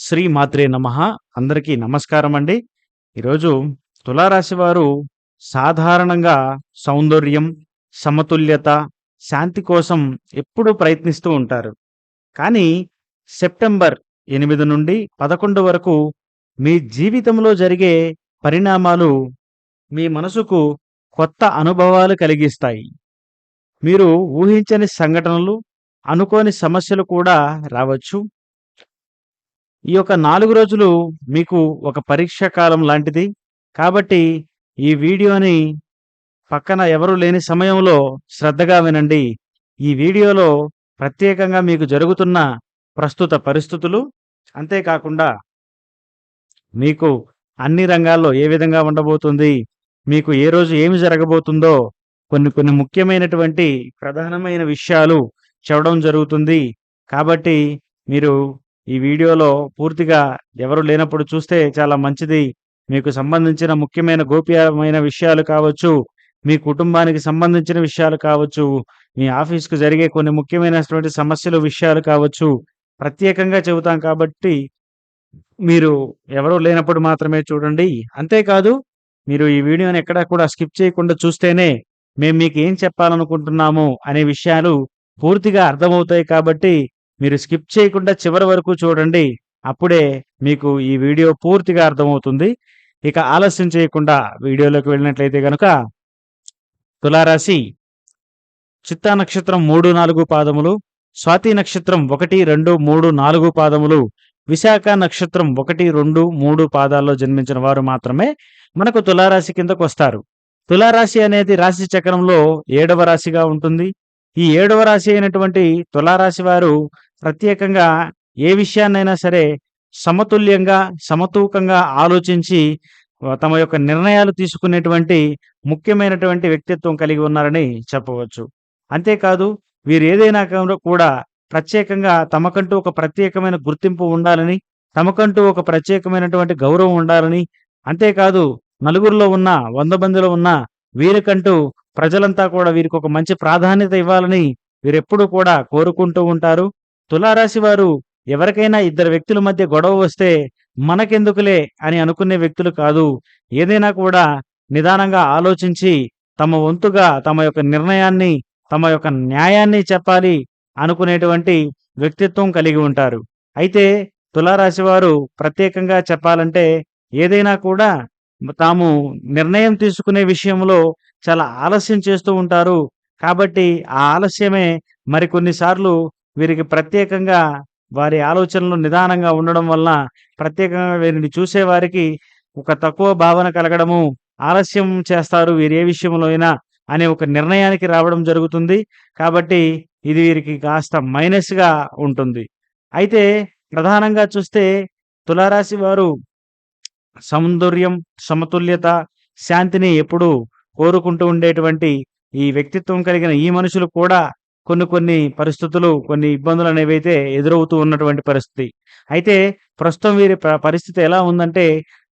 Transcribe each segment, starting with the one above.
శ్రీ మాత్రే నమ. అందరికీ నమస్కారం అండి ఈరోజు తులారాశి వారు సాధారణంగా సౌందర్యం సమతుల్యత శాంతి కోసం ఎప్పుడూ ప్రయత్నిస్తూ ఉంటారు. కానీ సెప్టెంబర్ ఎనిమిది నుండి పదకొండు వరకు మీ జీవితంలో జరిగే పరిణామాలు మీ మనసుకు కొత్త అనుభవాలు కలిగిస్తాయి. మీరు ఊహించని సంఘటనలు అనుకోని సమస్యలు కూడా రావచ్చు. ఈ యొక్క నాలుగు రోజులు మీకు ఒక పరీక్ష కాలం లాంటిది. కాబట్టి ఈ వీడియోని పక్కన ఎవరు లేని సమయంలో శ్రద్ధగా వినండి. ఈ వీడియోలో ప్రత్యేకంగా మీకు జరుగుతున్న ప్రస్తుత పరిస్థితులు అంతేకాకుండా మీకు అన్ని రంగాల్లో ఏ విధంగా ఉండబోతుంది మీకు ఏ రోజు ఏమి జరగబోతుందో కొన్ని కొన్ని ముఖ్యమైనటువంటి ప్రధానమైన విషయాలు చెప్పడం జరుగుతుంది. కాబట్టి మీరు ఈ వీడియోలో పూర్తిగా ఎవరు లేనప్పుడు చూస్తే చాలా మంచిది. మీకు సంబంధించిన ముఖ్యమైన గోప్యమైన విషయాలు కావచ్చు మీ కుటుంబానికి సంబంధించిన విషయాలు కావచ్చు మీ ఆఫీస్కు జరిగే కొన్ని ముఖ్యమైనటువంటి సమస్యలు విషయాలు కావచ్చు ప్రత్యేకంగా చెబుతాం కాబట్టి మీరు ఎవరు లేనప్పుడు మాత్రమే చూడండి. అంతేకాదు మీరు ఈ వీడియోని ఎక్కడా కూడా స్కిప్ చేయకుండా చూస్తేనే మేము మీకు ఏం చెప్పాలనుకుంటున్నాము అనే విషయాలు పూర్తిగా అర్థమవుతాయి కాబట్టి మీరు స్కిప్ చేయకుండా చివరి వరకు చూడండి. అప్పుడే మీకు ఈ వీడియో పూర్తిగా అర్థమవుతుంది. ఇక ఆలస్యం చేయకుండా వీడియోలోకి వెళ్ళినట్లయితే కనుక తులారాశి చిత్తా నక్షత్రం మూడు నాలుగు పాదములు స్వాతి నక్షత్రం ఒకటి రెండు మూడు నాలుగు పాదములు విశాఖ నక్షత్రం ఒకటి రెండు మూడు పాదాల్లో జన్మించిన వారు మాత్రమే మనకు తులారాశి కిందకు వస్తారు. తులారాశి అనేది రాశి చక్రంలో ఏడవ రాశిగా ఉంటుంది. ఈ ఏడవ రాశి అయినటువంటి తులారాశి వారు ప్రత్యేకంగా ఏ విషయాన్నైనా సరే సమతుల్యంగా సమతూకంగా ఆలోచించి తమ యొక్క నిర్ణయాలు తీసుకునేటువంటి ముఖ్యమైనటువంటి వ్యక్తిత్వం కలిగి ఉన్నారని చెప్పవచ్చు. అంతేకాదు వీరు ఏదైనా కూడా ప్రత్యేకంగా తమకంటూ ఒక ప్రత్యేకమైన గుర్తింపు ఉండాలని తమకంటూ ఒక ప్రత్యేకమైనటువంటి గౌరవం ఉండాలని అంతేకాదు నలుగురిలో ఉన్న వంద మందిలో ఉన్న వీరికంటూ ప్రజలంతా కూడా వీరికి ఒక మంచి ప్రాధాన్యత ఇవ్వాలని వీరెప్పుడూ కూడా కోరుకుంటూ ఉంటారు. తులారాశి వారు ఎవరికైనా ఇద్దరు వ్యక్తుల మధ్య గొడవ వస్తే మనకెందుకులే అని అనుకునే వ్యక్తులు కాదు. ఏదైనా కూడా నిదానంగా ఆలోచించి తమ వంతుగా తమ యొక్క నిర్ణయాన్ని తమ యొక్క న్యాయాన్ని చెప్పాలి అనుకునేటువంటి వ్యక్తిత్వం కలిగి ఉంటారు. అయితే తులారాశి వారు ప్రత్యేకంగా చెప్పాలంటే ఏదైనా కూడా తాము నిర్ణయం తీసుకునే విషయంలో చాలా ఆలస్యం చేస్తూ ఉంటారు. కాబట్టి ఆ ఆలస్యమే మరికొన్నిసార్లు వీరికి ప్రత్యేకంగా వారి ఆలోచనలు నిదానంగా ఉండడం వలన ప్రత్యేకంగా వీరిని చూసేవారికి ఒక తక్కువ భావన కలగడము ఆలస్యం చేస్తారు వీరు ఏ విషయంలో అయినా అనే ఒక నిర్ణయానికి రావడం జరుగుతుంది. కాబట్టి ఇది వీరికి కాస్త మైనస్గా ఉంటుంది. అయితే ప్రధానంగా చూస్తే తులారాశి వారు సౌందర్యం సమతుల్యత శాంతిని ఎప్పుడూ కోరుకుంటూ ఉండేటువంటి ఈ వ్యక్తిత్వం కలిగిన ఈ మనుషులు కూడా కొన్ని కొన్ని పరిస్థితులు కొన్ని ఇబ్బందులు అనేవి అయితే ఎదురవుతూ ఉన్నటువంటి పరిస్థితి. అయితే ప్రస్తుతం వీరి పరిస్థితి ఎలా ఉందంటే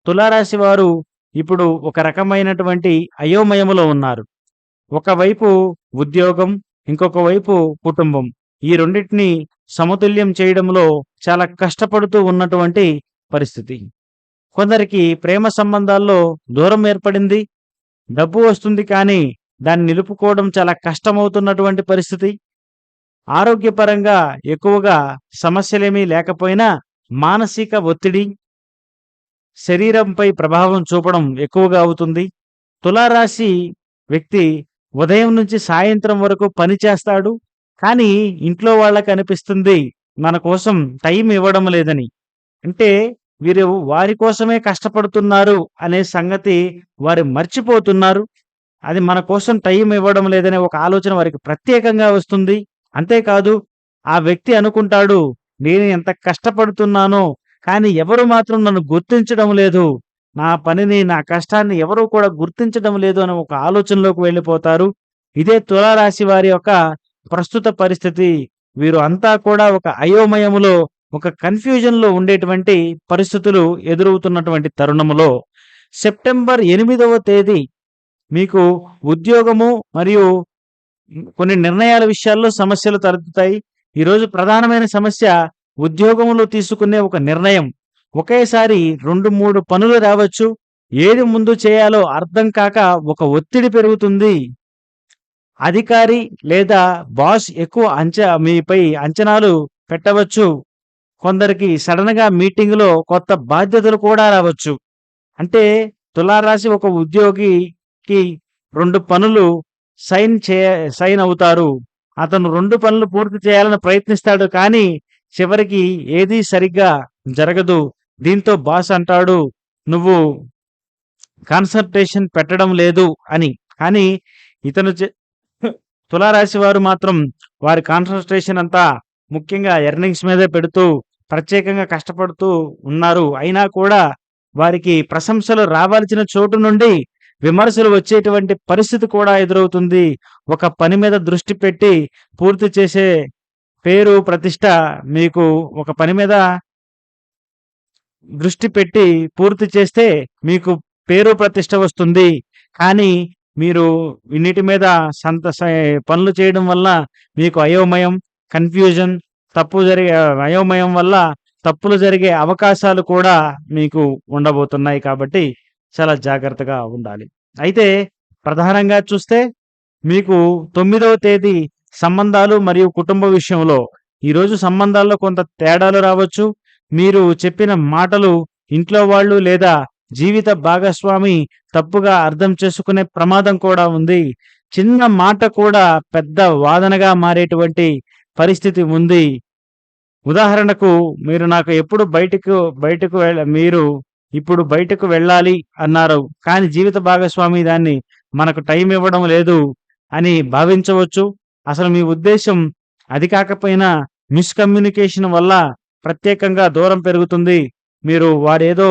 తులారాశి వారు ఇప్పుడు ఒక రకమైనటువంటి అయోమయములో ఉన్నారు. ఒకవైపు ఉద్యోగం ఇంకొక వైపు కుటుంబం. ఈ రెండింటిని సమతుల్యం చేయడంలో చాలా కష్టపడుతూ ఉన్నటువంటి పరిస్థితి. కొందరికి ప్రేమ సంబంధాల్లో దూరం ఏర్పడింది డబ్బు వస్తుంది కానీ దాన్ని నిలుపుకోవడం చాలా కష్టమవుతున్నటువంటి పరిస్థితి. ఆరోగ్యపరంగా ఎక్కువగా సమస్యలేమీ లేకపోయినా మానసిక ఒత్తిడి శరీరంపై ప్రభావం చూపడం ఎక్కువగా అవుతుంది. తులారాశి వ్యక్తి ఉదయం నుంచి సాయంత్రం వరకు పని చేస్తాడు. కానీ ఇంట్లో వాళ్ళకి అనిపిస్తుంది మన కోసం టైం ఇవ్వడం లేదని. అంటే వీరు వారి కోసమే కష్టపడుతున్నారు అనే సంగతి వారు మర్చిపోతున్నారు. అది మన కోసం టైం ఇవ్వడం లేదనే ఒక ఆలోచన వారికి ప్రత్యేకంగా వస్తుంది. అంతేకాదు ఆ వ్యక్తి అనుకుంటాడు నేను ఎంత కష్టపడుతున్నానో కానీ ఎవరు మాత్రం నన్ను గుర్తించడం లేదు. నా పనిని నా కష్టాన్ని ఎవరు కూడా గుర్తించడం లేదు అనే ఒక ఆలోచనలోకి వెళ్ళిపోతారు. ఇదే తులారాశి వారి యొక్క ప్రస్తుత పరిస్థితి. వీరు అంతా కూడా ఒక అయోమయములో ఒక కన్ఫ్యూజన్లో ఉండేటువంటి పరిస్థితులు ఎదురవుతున్నటువంటి తరుణములో. సెప్టెంబర్ ఎనిమిదవ తేదీ మీకు ఉద్యోగము మరియు కొన్ని నిర్ణయాల విషయాల్లో సమస్యలు తలెత్తుతాయి ఈరోజు ప్రధానమైన సమస్య ఉద్యోగంలో తీసుకునే ఒక నిర్ణయం ఒకేసారి 2, 3 పనులు రావచ్చు. ఏది ముందు చేయాలో అర్థం కాక ఒక ఒత్తిడి పెరుగుతుంది. అధికారి లేదా బాస్ ఎక్కువ అంచ మీపై అంచనాలు పెట్టవచ్చు. కొందరికి సడన్గా మీటింగ్‌లో కొత్త బాధ్యతలు కూడా రావచ్చు. అంటే తులారాశి ఒక ఉద్యోగికి రెండు పనులు సైన్ చే సైన్ అవుతారు. అతను రెండు పనులు పూర్తి చేయాలని ప్రయత్నిస్తాడు. కానీ చివరికి ఏదీ సరిగ్గా జరగదు. దీంతో బాస్ అంటాడు, "నువ్వు కాన్సన్ట్రేషన్ పెట్టడం లేదు" అని. కానీ ఇతను చే తులారాశి వారు మాత్రం వారి కాన్సన్ట్రేషన్ అంతా ముఖ్యంగా ఎర్నింగ్స్ మీదే పెడుతూ ప్రత్యేకంగా కష్టపడుతూ ఉన్నారు. అయినా కూడా వారికి ప్రశంసలు రావాల్సిన చోటు నుండి విమర్శలు వచ్చేటువంటి పరిస్థితి కూడా ఎదురవుతుంది. ఒక పని మీద దృష్టి పెట్టి పూర్తి చేసే పేరు, ప్రతిష్ట మీకు ఒక పని మీద దృష్టి పెట్టి పూర్తి చేస్తే మీకు పేరు, ప్రతిష్ట వస్తుంది. కానీ మీరు ఇన్నిటి మీద సంత పనులు చేయడం వల్ల మీకు అయోమయం, కన్‌ఫ్యూజన్ తప్పు జరిగే అయోమయం వల్ల తప్పులు జరిగే అవకాశాలు కూడా మీకు ఉండబోతున్నాయి కాబట్టి చాలా జాగ్రత్తగా ఉండాలి. అయితే ప్రధానంగా చూస్తే మీకు తొమ్మిదవ తేదీ సంబంధాలు మరియు కుటుంబ విషయంలో ఈరోజు సంబంధాల్లో కొంత తేడాలు రావచ్చు. మీరు చెప్పిన మాటలు ఇంట్లో వాళ్ళు లేదా జీవిత భాగస్వామి తప్పుగా అర్థం చేసుకునే ప్రమాదం కూడా ఉంది. చిన్న మాట కూడా పెద్ద వాదనగా మారేటువంటి పరిస్థితి ఉంది. ఉదాహరణకు మీరు నాకు ఎప్పుడు బయటకు బయటకు వెళ్ళ మీరు ఇప్పుడు బయటకు వెళ్ళాలి అన్నారు. కానీ జీవిత భాగస్వామి దాన్ని మనకు టైం ఇవ్వడం లేదు అని భావించవచ్చు. అసలు మీ ఉద్దేశం అది కాకపోయినా మిస్‌కమ్యూనికేషన్ వల్ల ప్రత్యేకంగా దూరం పెరుగుతుంది. మీరు వారేదో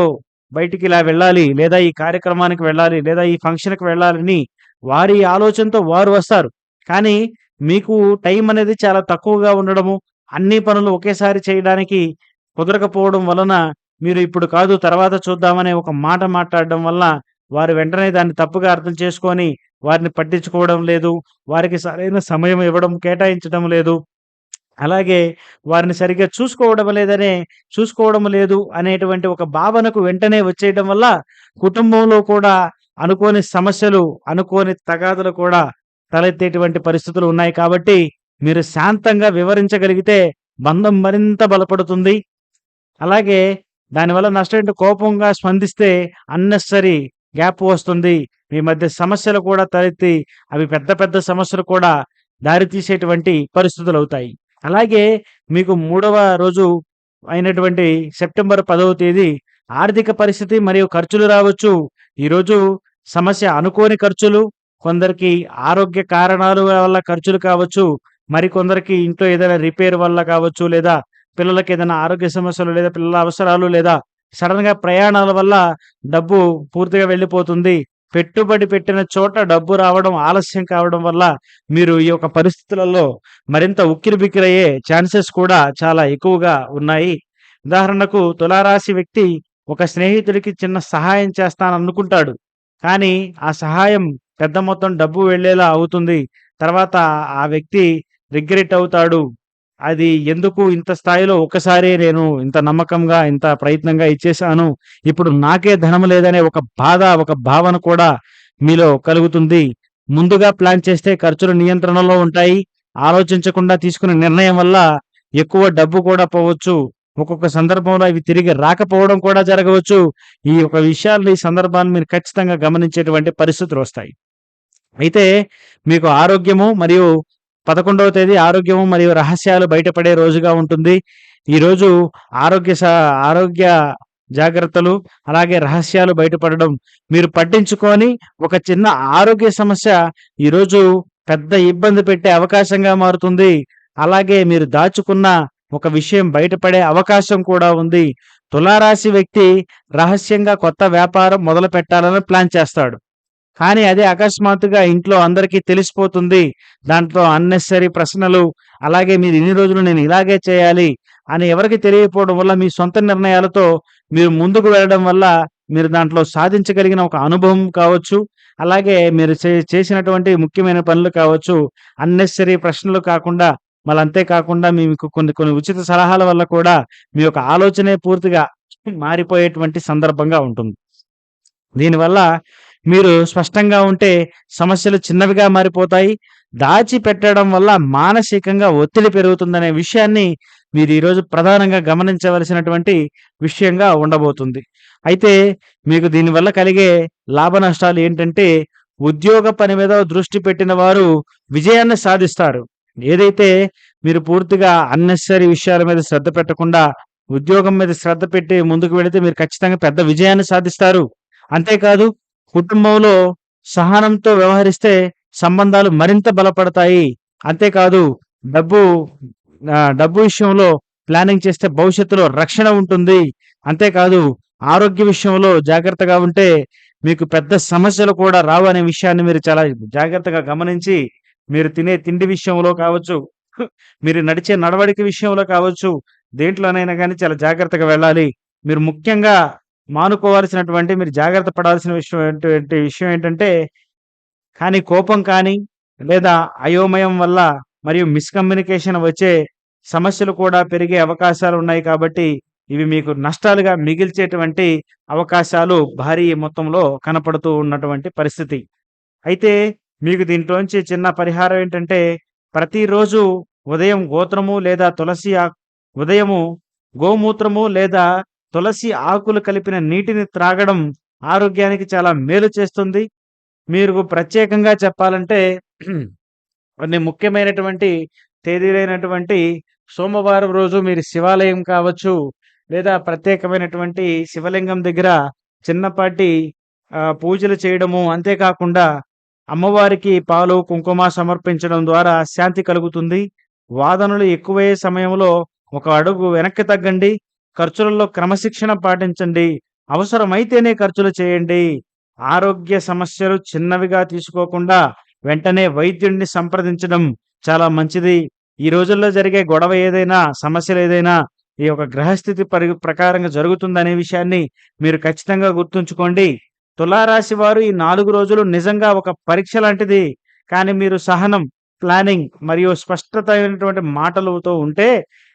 బయటికి ఇలా వెళ్ళాలి, లేదా ఈ కార్యక్రమానికి వెళ్ళాలి, లేదా ఈ ఫంక్షన్‌కి వెళ్ళాలని వారి ఆలోచనతో వారు వస్తారు. కానీ మీకు టైం అనేది చాలా తక్కువగా ఉండడము, అన్ని పనులు ఒకేసారి చేయడానికి కుదరకపోవడం వలన మీరు ఇప్పుడు కాదు తర్వాత చూద్దామనే ఒక మాట మాట్లాడడం వల్ల వారు వెంటనే దాన్ని తప్పుగా అర్థం చేసుకొని వారిని పట్టించుకోవడం లేదు. వారికి సరైన సమయం ఇవ్వడం, కేటాయించడం లేదు. అలాగే వారిని సరిగ్గా చూసుకోవడం లేదనే చూసుకోవడం లేదు అనేటువంటి ఒక భావనకు వెంటనే వచ్చేయడం వల్ల కుటుంబంలో కూడా అనుకోని సమస్యలు, అనుకోని తగాదులు కూడా తలెత్తేటువంటి పరిస్థితులు ఉన్నాయి కాబట్టి మీరు శాంతంగా వివరించగలిగితే బంధం మరింత బలపడుతుంది. అలాగే దానివల్ల నష్టం ఏంటి కోపంగా స్పందిస్తే అన్నెసరీ గ్యాప్ వస్తుంది. మీ మధ్య సమస్యలు కూడా తలెత్తి అవి పెద్ద పెద్ద సమస్యలు కూడా దారితీసేటువంటి పరిస్థితులవుతాయి. అలాగే మీకు మూడవ రోజు అయినటువంటి సెప్టెంబర్ పదవ తేదీ ఆర్థిక పరిస్థితి మరియు ఖర్చులు రావచ్చు. ఈరోజు సమస్య అనుకోని ఖర్చులు, కొందరికి ఆరోగ్య కారణాల వల్ల ఖర్చులు కావచ్చు. మరికొందరికి ఇంట్లో ఏదైనా రిపేర్ వల్ల కావచ్చు, లేదా పిల్లలకి ఏదైనా ఆరోగ్య సమస్యలు, లేదా పిల్లల అవసరాలు, లేదా సడన్గా ప్రయాణాల వల్ల డబ్బు పూర్తిగా వెళ్ళిపోతుంది. పెట్టుబడి పెట్టిన చోట డబ్బు రావడం ఆలస్యం కావడం వల్ల మీరు ఈ యొక్క పరిస్థితులలో మరింత ఉక్కిరిబిక్కిరయ్యే ఛాన్సెస్ కూడా చాలా ఎక్కువగా ఉన్నాయి. ఉదాహరణకు తులారాశి వ్యక్తి ఒక స్నేహితుడికి చిన్న సహాయం చేస్తాననుకుంటాడు. కానీ ఆ సహాయం పెద్ద మొత్తం డబ్బు వెళ్ళేలా అవుతుంది. తర్వాత ఆ వ్యక్తి రిగ్రెట్ అవుతాడు. అది ఎందుకు ఇంత స్థాయిలో ఒక్కసారి నేను ఇంత నమ్మకంగా, ఇంత ప్రయత్నంగా ఇచ్చేశాను. ఇప్పుడు నాకే ధనం లేదనే ఒక బాధ, ఒక భావన కూడా మీలో కలుగుతుంది. ముందుగా ప్లాన్ చేస్తే ఖర్చులు నియంత్రణలో ఉంటాయి. ఆలోచించకుండా తీసుకునే నిర్ణయం వల్ల ఎక్కువ డబ్బు కూడా పోవచ్చు. ఒక్కొక్క సందర్భంలో అవి తిరిగి రాకపోవడం కూడా జరగవచ్చు. ఈ యొక్క విషయాల్ని, ఈ సందర్భాన్ని మీరు ఖచ్చితంగా గమనించేటువంటి పరిస్థితులొస్తాయి. అయితే మీకు ఆరోగ్యము మరియు 11వ తేదీ ఆరోగ్యము మరియు రహస్యాలు బయటపడే రోజుగా ఉంటుంది. ఈరోజు ఆరోగ్య స ఆరోగ్య జాగ్రత్తలు, అలాగే రహస్యాలు బయటపడడం మీరు పట్టించుకొని ఒక చిన్న ఆరోగ్య సమస్య ఈరోజు పెద్ద ఇబ్బంది పెట్టే అవకాశంగా మారుతుంది. అలాగే మీరు దాచుకున్న ఒక విషయం బయటపడే అవకాశం కూడా ఉంది. తులారాశి వ్యక్తి రహస్యంగా కొత్త వ్యాపారం మొదలుపెట్టాలని ప్లాన్ చేస్తాడు. కానీ అదే అకస్మాత్తుగా ఇంట్లో అందరికీ తెలిసిపోతుంది. దాంట్లో అన్నెసరీ ప్రశ్నలు, అలాగే మీరు ఇన్ని రోజులు నేను ఇలాగే చేయాలి అని ఎవరికి తెలియకపోవడం వల్ల మీ సొంత నిర్ణయాలతో మీరు ముందుకు వెళ్ళడం వల్ల మీరు దాంట్లో సాధించగలిగిన ఒక అనుభవం కావచ్చు. అలాగే మీరు చే చేసినటువంటి ముఖ్యమైన పనులు కావచ్చు. అన్నెసరీ ప్రశ్నలు కాకుండా మళ్ళీ అంతేకాకుండా మీకు కొన్ని కొన్ని ఉచిత సలహాల వల్ల కూడా మీ యొక్క ఆలోచనే పూర్తిగా మారిపోయేటువంటి సందర్భంగా ఉంటుంది దీనివల్ల మీరు స్పష్టంగా ఉంటే సమస్యలు చిన్నవిగా మారిపోతాయి. దాచిపెట్టడం వల్ల మానసికంగా ఒత్తిడి పెరుగుతుందనే విషయాన్ని మీరు ఈరోజు ప్రధానంగా గమనించవలసినటువంటి విషయంగా ఉండబోతుంది. అయితే మీకు దీనివల్ల కలిగే లాభ నష్టాలు ఏంటంటే ఉద్యోగ పని మీద దృష్టి పెట్టిన వారు విజయాన్ని సాధిస్తారు. ఏదైతే మీరు పూర్తిగా అన్నెసరీ విషయాల మీద శ్రద్ధ పెట్టకుండా ఉద్యోగం మీద శ్రద్ధ పెట్టి ముందుకు వెళితే మీరు ఖచ్చితంగా పెద్ద విజయాన్ని సాధిస్తారు. అంతేకాదు కుటుంబంలో సహనంతో వ్యవహరిస్తే సంబంధాలు మరింత బలపడతాయి. అంతేకాదు డబ్బు డబ్బు విషయంలో ప్లానింగ్ చేస్తే భవిష్యత్తులో రక్షణ ఉంటుంది. అంతేకాదు ఆరోగ్య విషయంలో జాగ్రత్తగా ఉంటే మీకు పెద్ద సమస్యలు కూడా రావు అనే విషయాన్ని మీరు చాలా జాగ్రత్తగా గమనించి మీరు తినే తిండి విషయంలో కావచ్చు మీరు నడిచే నడవడిక విషయంలో కావచ్చు దేంట్లోనైనా కానీ చాలా జాగ్రత్తగా వెళ్ళాలి. మీరు ముఖ్యంగా మానుకోవాల్సినటువంటి మీరు జాగ్రత్త పడాల్సిన విషయం విషయం ఏంటంటే కానీ కోపం కానీ లేదా అయోమయం వల్ల మరియు మిస్కమ్యూనికేషన్ వచ్చే సమస్యలు కూడా పెరిగే అవకాశాలు ఉన్నాయి కాబట్టి ఇవి మీకు నష్టాలుగా మిగిల్చేటువంటి అవకాశాలు భారీ మొత్తంలో కనపడుతూ ఉన్నటువంటి పరిస్థితి. అయితే మీకు దీంట్లోంచి చిన్న పరిహారం ఏంటంటే ప్రతిరోజు ఉదయం గోత్రము లేదా తులసి ఉదయము గోమూత్రము లేదా తులసి ఆకులు కలిపిన నీటిని త్రాగడం ఆరోగ్యానికి చాలా మేలు చేస్తుంది. మీరు ప్రత్యేకంగా చెప్పాలంటే కొన్ని ముఖ్యమైనటువంటి తేదీలైనటువంటి సోమవారం రోజు మీరు శివాలయం కావచ్చు లేదా ప్రత్యేకమైనటువంటి శివలింగం దగ్గర చిన్నపాటి పూజలు చేయడము అంతేకాకుండా అమ్మవారికి పాలు కుంకుమ సమర్పించడం ద్వారా శాంతి కలుగుతుంది. వాదనలు ఎక్కువయ్యే సమయంలో ఒక అడుగు వెనక్కి తగ్గండి. ఖర్చులలో క్రమశిక్షణ పాటించండి. అవసరమైతేనే ఖర్చులు చేయండి. ఆరోగ్య సమస్యలు చిన్నవిగా తీసుకోకుండా వెంటనే వైద్యుడిని సంప్రదించడం చాలా మంచిది. ఈ రోజుల్లో జరిగే గొడవ ఏదైనా సమస్యలు ఏదైనా ఈ యొక్క గ్రహస్థితి పరి ప్రకారంగా జరుగుతుందనే విషయాన్ని మీరు ఖచ్చితంగా గుర్తుంచుకోండి. తులారాశి వారు ఈ నాలుగు రోజులు నిజంగా ఒక పరీక్ష లాంటిది. కానీ మీరు సహనం ప్లానింగ్ మరియు స్పష్టత అయినటువంటి మాటలతో ఉంటే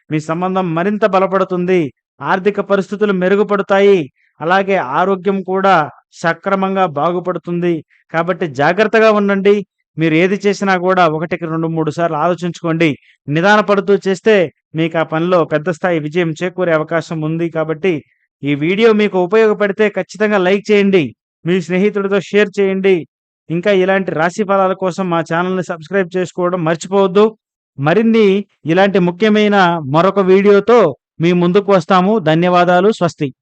మీ సంబంధం మరింత బలపడుతుంది. ఆర్థిక పరిస్థితులు మెరుగుపడతాయి. అలాగే ఆరోగ్యం కూడా సక్రమంగా బాగుపడుతుంది. కాబట్టి జాగ్రత్తగా ఉండండి. మీరు ఏది చేసినా కూడా ఒకటికి రెండు మూడు సార్లు ఆలోచించుకోండి. నిదానపడుతూ చేస్తే మీకు ఆ పనిలో పెద్ద స్థాయి విజయం చేకూరే అవకాశం ఉంది కాబట్టి ఈ వీడియో మీకు ఉపయోగపడితే ఖచ్చితంగా లైక్ చేయండి. మీ స్నేహితుడితో షేర్ చేయండి. ఇంకా ఇలాంటి రాశి ఫలాల కోసం మా ఛానల్ని సబ్స్క్రైబ్ చేసుకోవడం మర్చిపోవద్దు. మరిన్ని ఇలాంటి ముఖ్యమైన మరొక వీడియోతో మీ ముందుకు వస్తాము. ధన్యవాదాలు. స్వస్తి.